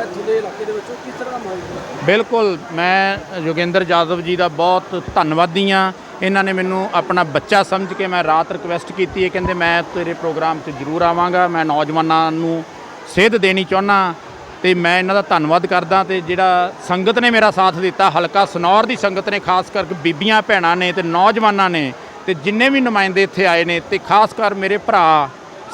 ਹੈ ਇੱਥੋਂ ਇਲਾਕੇ ਦੇ ਵਿੱਚੋਂ ਕਿਸ ਤਰ੍ਹਾਂ ਦਾ ਮਾਹੌਲ ਬਿਲਕੁਲ, ਮੈਂ ਯੋਗੇਂਦਰ ਜਾਦਵ ਜੀ ਦਾ ਬਹੁਤ ਧੰਨਵਾਦੀ ਹਾਂ। ਇਹਨਾਂ ਨੇ ਮੈਨੂੰ ਆਪਣਾ ਬੱਚਾ ਸਮਝ ਕੇ ਮੈਂ ਰਾਤ ਰਿਕਵੈਸਟ ਕੀਤੀ ਹੈ। ਕਹਿੰਦੇ, ਮੈਂ ਤੇਰੇ ਪ੍ਰੋਗਰਾਮ 'ਚ ਜ਼ਰੂਰ ਆਵਾਂਗਾ। ਮੈਂ ਨੌਜਵਾਨਾਂ ਨੂੰ ਸੇਧ ਦੇਣੀ ਚਾਹੁੰਦਾ ਤੇ ਮੈਂ ਇਹਨਾਂ ਦਾ ਧੰਨਵਾਦ ਕਰਦਾ ਤੇ ਜਿਹੜਾ ਸੰਗਤ ਨੇ ਮੇਰਾ ਸਾਥ ਦਿੱਤਾ, ਹਲਕਾ ਸਨੌਰ ਦੀ ਸੰਗਤ ਨੇ, ਖਾਸ ਕਰਕੇ ਬੀਬੀਆਂ, ਭੈਣਾਂ ਨੇ ਤੇ ਨੌਜਵਾਨਾਂ ਨੇ ਤੇ ਜਿੰਨੇ ਵੀ ਨੁਮਾਇੰਦੇ ਇੱਥੇ ਆਏ ਨੇ ਤੇ ਖਾਸ ਕਰ ਮੇਰੇ ਭਰਾ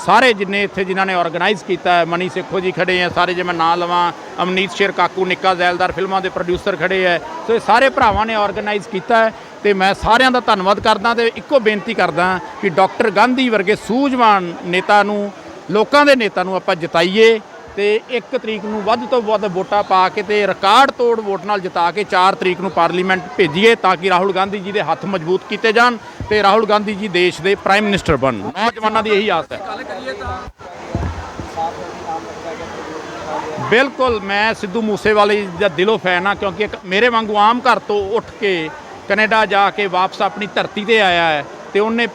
ਸਾਰੇ ਜਿੰਨੇ ਇੱਥੇ ਜਿਨ੍ਹਾਂ ਨੇ ਆਰਗੇਨਾਈਜ਼ ਕੀਤਾ ਹੈ, ਮਨੀ ਸੇਖੋ ਜੀ ਖੜੇ ਆ ਸਾਰੇ ਜੇ ਮੈਂ ਨਾਂ ਲਵਾਂ, ਅਮਨੀਤ ਸ਼ੇਰ ਕਾਕੂ, ਨਿੱਕਾ ਜ਼ੈਲਦਾਰ ਫਿਲਮਾਂ ਦੇ ਪ੍ਰੋਡਿਊਸਰ ਖੜੇ ਹੈ, ਸੋ ਇਹ ਸਾਰੇ ਭਰਾਵਾਂ ਨੇ ਆਰਗੇਨਾਈਜ਼ ਕੀਤਾ ਹੈ ਤੇ ਮੈਂ ਸਾਰਿਆਂ ਦਾ ਧੰਨਵਾਦ ਕਰਦਾ ਤੇ ਇੱਕੋ ਬੇਨਤੀ ਕਰਦਾ ਕਿ ਡਾਕਟਰ ਗਾਂਧੀ ਵਰਗੇ ਸੂਝਵਾਨ ਨੇਤਾ ਨੂੰ, ਲੋਕਾਂ ਦੇ ਨੇਤਾ ਨੂੰ ਆਪਾਂ ਜਿਤਾਈਏ। ਤੇ 1 ਤਰੀਕ ਨੂੰ ਵੱਧ ਤੋਂ ਵੱਧ ਵੋਟਾਂ ਪਾ ਕੇ ਤੇ ਰਿਕਾਰਡ ਤੋੜ ਵੋਟ ਨਾਲ ਜਿਤਾ ਕੇ 4 ਤਰੀਕ ਨੂੰ ਪਾਰਲੀਮੈਂਟ ਭੇਜੀਏ ਤਾਂ ਕਿ ਰਾਹੁਲ ਗਾਂਧੀ ਜੀ ਦੇ ਹੱਥ ਮਜ਼ਬੂਤ ਕੀਤੇ ਜਾਣ ਤੇ ਰਾਹੁਲ ਗਾਂਧੀ ਜੀ ਦੇਸ਼ ਦੇ ਪ੍ਰਾਈਮ ਮਿਨਿਸਟਰ ਬਣਨ। ਨੌਜਵਾਨਾਂ ਦੀ ਇਹੀ ਆਸ ਹੈ। ਬਿਲਕੁਲ, ਮੈਂ ਸਿੱਧੂ ਮੂਸੇਵਾਲੇ ਦਾ ਦਿਲੋਂ ਫੈਨ ਆ ਕਿਉਂਕਿ ਇੱਕ ਮੇਰੇ ਵਾਂਗੂ ਆਮ ਘਰ ਤੋਂ ਉੱਠ ਕੇ ਕੈਨੇਡਾ ਜਾ ਕੇ ਵਾਪਸ ਆਪਣੀ ਧਰਤੀ ਤੇ ਆਇਆ ਹੈ ਤੇ ਉਹਨੇ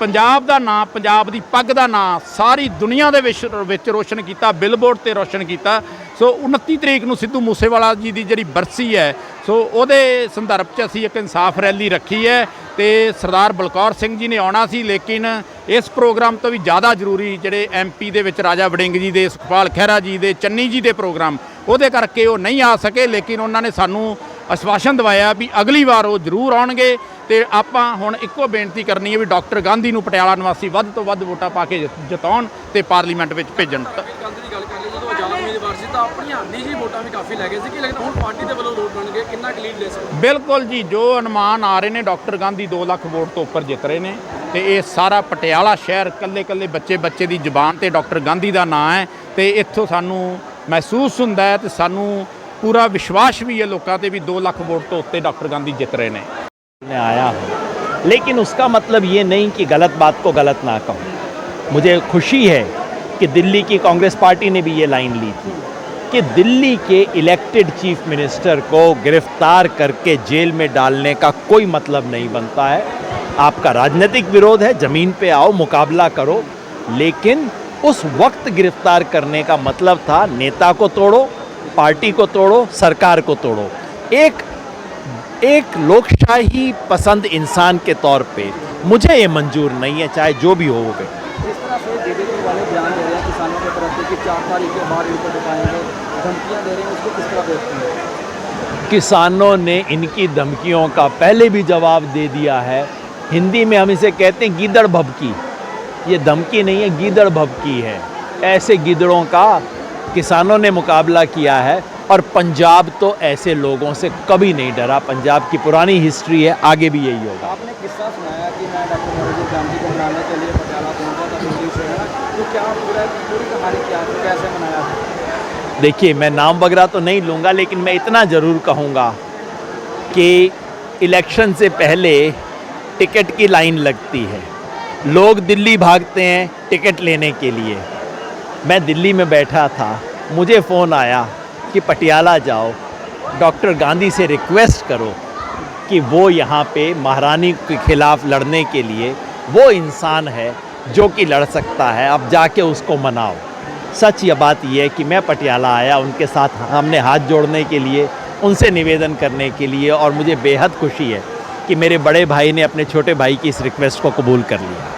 ਪੰਜਾਬ ਦਾ ਨਾਂ, ਪੰਜਾਬ ਦੀ ਪੱਗ ਦਾ ਨਾਂ, ਸਾਰੀ ਦੁਨੀਆ ਦੇ ਵਿੱਚ ਵਿੱਚ ਰੋਸ਼ਨ ਕੀਤਾ ਬਿਲਬੋਰਡ ਤੇ ਰੋਸ਼ਨ ਕੀਤਾ। ਸੋ 29 ਤਰੀਕ ਨੂੰ ਸਿੱਧੂ ਮੂਸੇਵਾਲਾ ਜੀ ਦੀ ਜਿਹੜੀ ਬਰਸੀ ਹੈ, ਸੋ ਉਹਦੇ ਸੰਦਰਭ 'ਚ ਅਸੀਂ ਇੱਕ ਇਨਸਾਫ ਰੈਲੀ ਰੱਖੀ ਹੈ ਤੇ ਸਰਦਾਰ ਬਲਕੌਰ ਸਿੰਘ ਜੀ ਨੇ ਆਉਣਾ ਸੀ, ਲੇਕਿਨ ਇਸ ਪ੍ਰੋਗਰਾਮ ਤੋਂ ਵੀ ਜ਼ਿਆਦਾ ਜ਼ਰੂਰੀ ਜਿਹੜੇ ਐਮਪੀ ਦੇ ਵਿੱਚ ਰਾਜਾ ਵੜਿੰਗ ਜੀ ਦੇ, ਸੁਖਪਾਲ ਖਹਿਰਾ ਜੀ ਦੇ, ਚੰਨੀ ਜੀ ਦੇ ਪ੍ਰੋਗਰਾਮ, ਉਹਦੇ ਕਰਕੇ ਉਹ ਨਹੀਂ ਆ ਸਕੇ, ਲੇਕਿਨ ਉਹਨਾਂ ਨੇ ਸਾਨੂੰ ਅਸ਼ਵਾਸਨ ਦਵਾਇਆ ਵੀ ਅਗਲੀ ਵਾਰ ਉਹ ਜ਼ਰੂਰ ਆਉਣਗੇ ਤੇ ਆਪਾਂ ਹੁਣ ਇੱਕੋ ਬੇਨਤੀ ਕਰਨੀ ਹੈ ਵੀ ਡਾਕਟਰ ਗਾਂਧੀ ਨੂੰ ਪਟਿਆਲਾ ਨਿਵਾਸੀ ਵੱਧ ਤੋਂ ਵੱਧ ਵੋਟਾਂ ਪਾ ਕੇ ਜਿਤਾਉਣ ਤੇ ਪਾਰਲੀਮੈਂਟ ਵਿੱਚ ਭੇਜਣ। ਰਾਹੁਲ ਗਾਂਧੀ ਦੀ ਗੱਲ ਕਰ ਲਈ ਜਦੋਂ ਆਜ਼ਾਦ ਉਮੀਦਵਾਰ ਸੀ ਤਾਂ ਆਪਣੀਆਂ ਨਿੱਜੀ ਵੋਟਾਂ ਵੀ ਕਾਫੀ ਲੈ ਗਏ ਸੀ ਕਿ ਲੇਕਿਨ ਹੁਣ ਪਾਰਟੀ ਦੇ ਵੱਲੋਂ ਵੋਟ ਬਣ ਗਏ ਕਿੰਨਾ ਕੁ ਲੀਡ ਲੈ ਸਕਦੇ? ਬਿਲਕੁਲ ਜੀ ਜੋ ਅਨੁਮਾਨ ਆ ਰਹੇ ਨੇ ਡਾਕਟਰ ਗਾਂਧੀ 2 ਲੱਖ ਵੋਟ ਤੋਂ ਉੱਪਰ ਜਿੱਤ ਰਹੇ ਨੇ ਤੇ ਇਹ ਸਾਰਾ ਪਟਿਆਲਾ ਸ਼ਹਿਰ ਕੱਲੇ ਕੱਲੇ ਬੱਚੇ ਬੱਚੇ ਦੀ ਜ਼ੁਬਾਨ ਤੇ ਡਾਕਟਰ ਗਾਂਧੀ ਦਾ ਨਾਂ ਹੈ ਤੇ ਇੱਥੋਂ ਸਾਨੂੰ ਮਹਿਸੂਸ ਹੁੰਦਾ ਹੈ ਤੇ ਸਾਨੂੰ ਪੂਰਾ ਵਿਸ਼ਵਾਸ ਵੀ ਹੈ ਲੋਕਾਂ ਤੇ ਵੀ 2 ਲੱਖ ਵੋਟ ਤੋਂ ਉੱਤੇ ਡਾਕਟਰ ਗਾਂਧੀ ਜਿੱਤ ਰਹੇ ਨੇ में आया हूँ लेकिन उसका मतलब ये नहीं कि गलत बात को गलत ना कहूँ मुझे खुशी है कि दिल्ली की कांग्रेस पार्टी ने भी ये लाइन ली थी कि दिल्ली के इलेक्टेड चीफ मिनिस्टर को गिरफ्तार करके जेल में डालने का कोई मतलब नहीं बनता है आपका राजनीतिक विरोध है ज़मीन पे आओ मुकाबला करो लेकिन उस वक्त गिरफ्तार करने का मतलब था नेता को तोड़ो पार्टी को तोड़ो सरकार को तोड़ो। एक एक लोकशाही पसंद इंसान के तौर पे मुझे ये मंजूर नहीं है चाहे जो भी हो वो किसानों ने इनकी धमकियों का पहले भी जवाब दे दिया है। हिंदी में हम इसे कहते हैं गीदड़ भबकी। ये धमकी नहीं है गीदड़ भबकी है। ऐसे गिदड़ों का किसानों ने मुकाबला किया है और पंजाब तो ऐसे लोगों से कभी नहीं डरा। पंजाब की पुरानी हिस्ट्री है आगे भी यही होगा। आपने किस्सा सुनाया कि मैं डॉक्टर मनोज गांधी को मनाने के लिए पटियाला पहुँचा था दिल्ली से है तो क्या पूरा पूरी कहानी क्या कैसे मनाया देखिए मैं नाम वगैरह तो नहीं लूँगा लेकिन मैं इतना ज़रूर कहूँगा कि इलेक्शन से पहले टिकट की लाइन लगती है। लोग दिल्ली भागते हैं टिकट लेने के लिए। मैं दिल्ली में बैठा था, मुझे फ़ोन आया कि पटियाला जाओ। डॉक्टर गांधी से रिक्वेस्ट करो कि वो यहाँ पे महारानी के खिलाफ लड़ने के लिए वो इंसान है जो कि लड़ सकता है अब जाके उसको मनाओ। सच ये बात यह है कि मैं पटियाला आया उनके साथ हमने हाथ जोड़ने के लिए, उनसे निवेदन करने के लिए और मुझे बेहद खुशी है कि मेरे बड़े भाई ने अपने छोटे भाई की इस रिक्वेस्ट को कबूल कर लिया।